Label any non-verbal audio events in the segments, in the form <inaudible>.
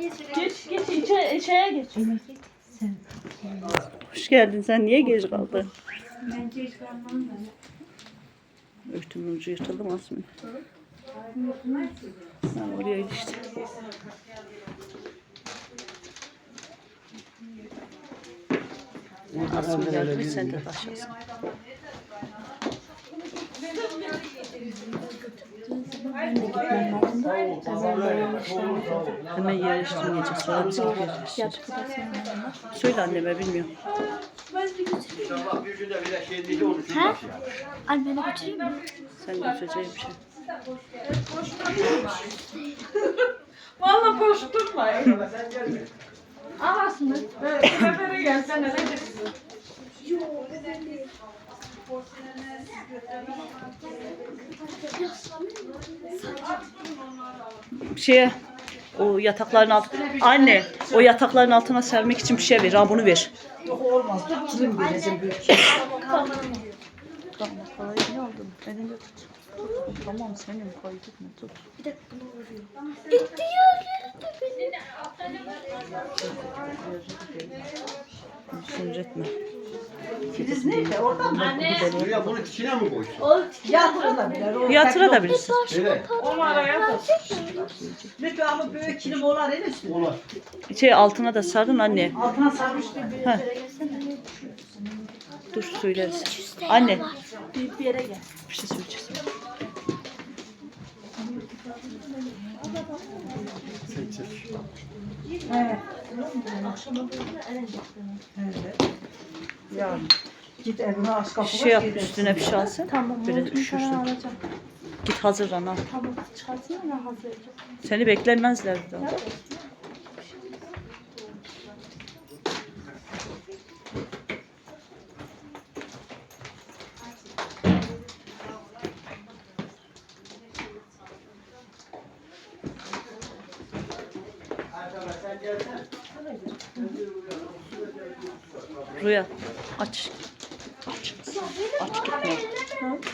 Geç geç içe, içeye geç. Hoş geldin. Sen niye geç kaldın? Ben geç kalmam da. Örtümün ucu yırtıldı mı Asmin? Ha, oraya yardım et sen de. Ben gitmem lazım da. Kazan boyamışlar. Hemen. Sonra bizi sevmem. Söyle anneme bilmiyorum. İnşallah bir günde bir de şey Ha? Anneme götüreyim mi? Sen götüreceğim bir şey. Valla koşturmayın. Sen gelme. Anasını. Böyle sefere gelsene ne diyorsun? Şeye o yatakların alt anne o yatakların altına sermek için bir şey ver. Ha bunu ver. Tamam, parayı ne aldın? Elinde tut. Tamam senin koy gitme tut. Bir de bunu vuruyor. İtti Filiz nerede? Orada mı? Buraya bunun içine mi koysun? Yatırılabilir. O Yatırabilirsin. Öyle. O araya da. Lütfen ama böyle kilim olar en üstü. Olur. Şey altına da sarın anne. Altına sarmış bir bir Ha. Dur söyleriz. Anne Büyük bir yere gel. bir şey söyleyeceksin. Evet. Evet. Yani git evine aç kapıma. Şey yap üstüne bir şey alsın. Tamam. Biraz üşürsün. alacağım. Git hazırlan al. Tamam. Çıkartayım ben hazırlayacağım. Seni beklemezler daha. Rüya. Aç. Aç gitme.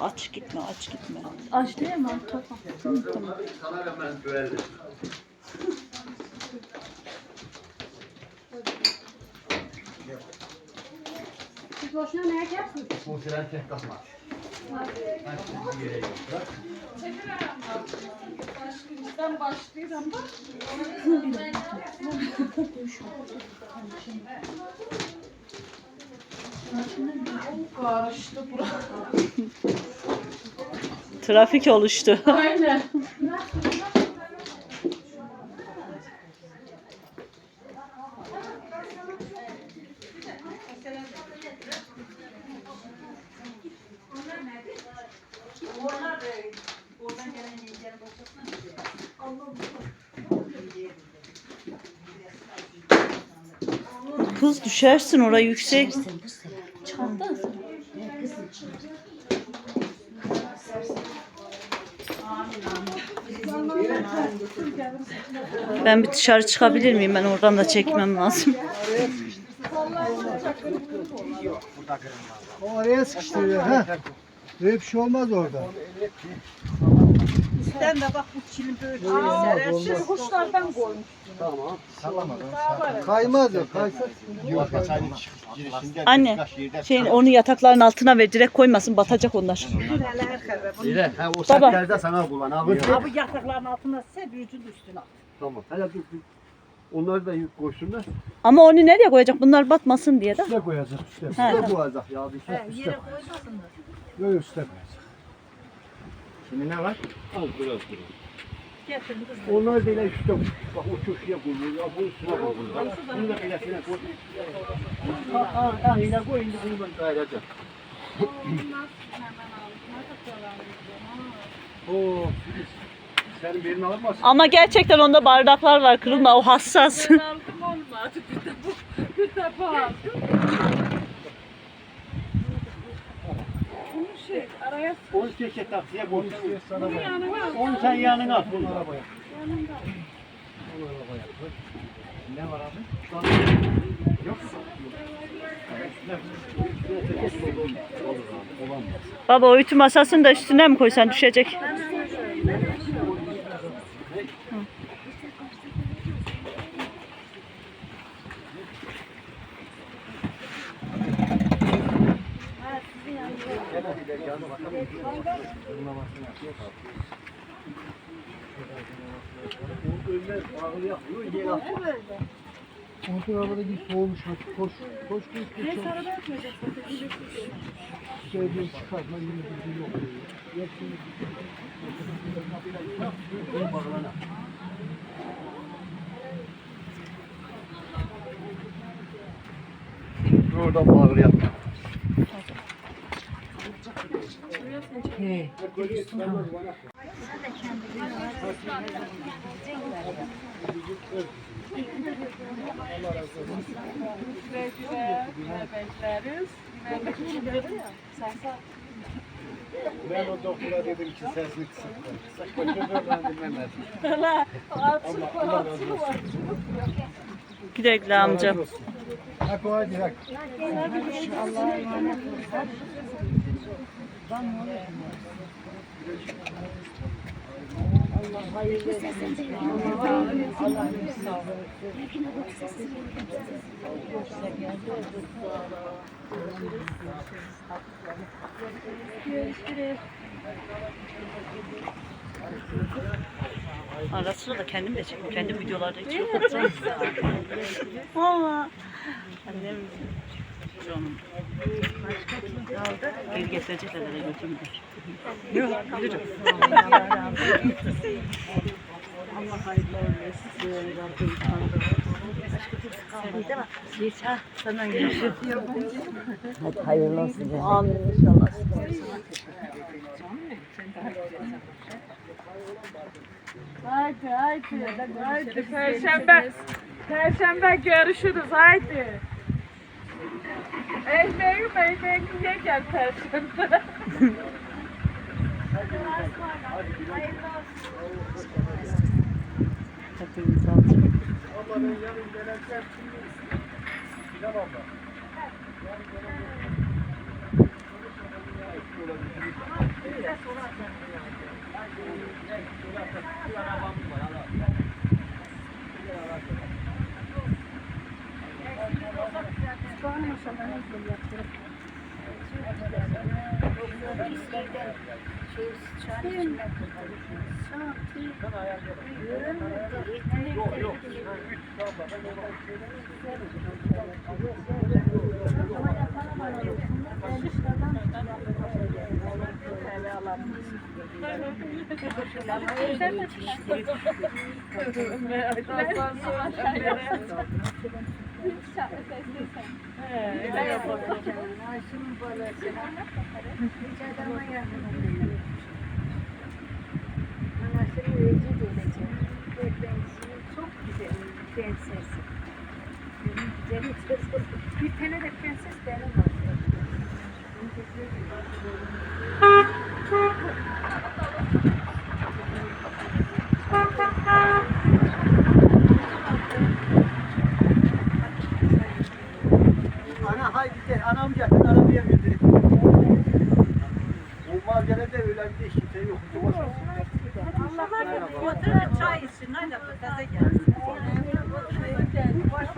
Aç gitme, aç gitme. Aç değil mi? Tamam. Sana hemen güvenli. Siz boşuna ne yapacaksınız? Bu tren tek kalmaz <laughs> yere yok. Bırak. Bizden başlayacağım da. Karıştı bura. Trafik oluştu. <laughs> Aynen. Kız düşersin oraya yüksek. Çıkarttınız Ben bir dışarı çıkabilir miyim? Ben oradan da çekmem lazım. O araya sıkıştırıyor ha. Böyle bir şey olmaz orada. Sen de bak bu kilim böyle Aa, serersin. siz kuşlardan koymuş. Kaymaz o. Kaysa Yok, Anne, Şeyin onu yatakların altına ver. Direkt koymasın. Batacak onlar. Neler kadar. Öyle. Ha, o Baba. saatlerde sana kullan. Abi. Ha, bu yatakların altına ser, büyütün üstüne. at. Tamam. Hele dur. dur. Onları da yük koysunlar. Ama onu nereye koyacak? Bunlar batmasın diye de. üstte koyacak üstte. Ha, Ne koyacak ya? Bir şey. He, yere koymasınlar. Böyle üstte koyacak. Şimdi ne var? Al biraz dur. Getir kız. Onlar böyle üstte bak o köşeye koyuyor. Ya bu üstüne koyuyor. Bunu da bilesine koy. Ha ha ha yine koy şimdi bunu ben kayıracağım. Oo. Senin birini alamazsın. Ama gerçekten onda bardaklar var. Kırılma. O hassas. Ben aldım olmadı. Bir de bu. Bir de bu aldım. Bunu şey araya Onu çeke taksiye. Sana sıkın yanına al. Onu sen yanına at. Onu arabaya. Ne var abi? Yok. Baba o ütü masasını da üstüne mi koysan düşecek? Motor arabada bir soğumuş. Hadi koş. Koş koş koş. Neyse araba yapmayacaksın. Şey bir çıkartma yine bir yok. Hepsini Oradan bağlı yap. Bekleriz. Ben o doktora dedim ki sesini kısık. Kısık bakıyor ben dinlemez. Güle güle amcam. Hadi hadi hadi. Ara sıra da kendim de çekiyorum. Kendim videolarda hiç yok. Aa, Annem canım. Geri getirecekler eve götürmüyor. Yok, bilirim. Allah hayırlı olsun. Rabbim de sana görüşürüz. Hadi hayırlı olsun. Amin inşallah. Haydi haydi. Haydi Perşembe. Perşembe görüşürüz haydi. Elmeği meyveyi yiyeceğim perşembe. Hepiniz alın. Ama ben yarın gelecek. Gidem abla. Yarın gelecek. Ekmeği ekmeği ye gel Perşembe. Hepimiz aldık. Anasının öğrenci de olacak. Öğrencisinin çok güzel prensesi. Benim güzel. Bir tane de prenses benim var. Ana haydi gel. Anam gel. Arabaya götüreyim. O malzemede öyle bir de kimse yok. Oturun çay için. Hadi gaza gelsin. Baş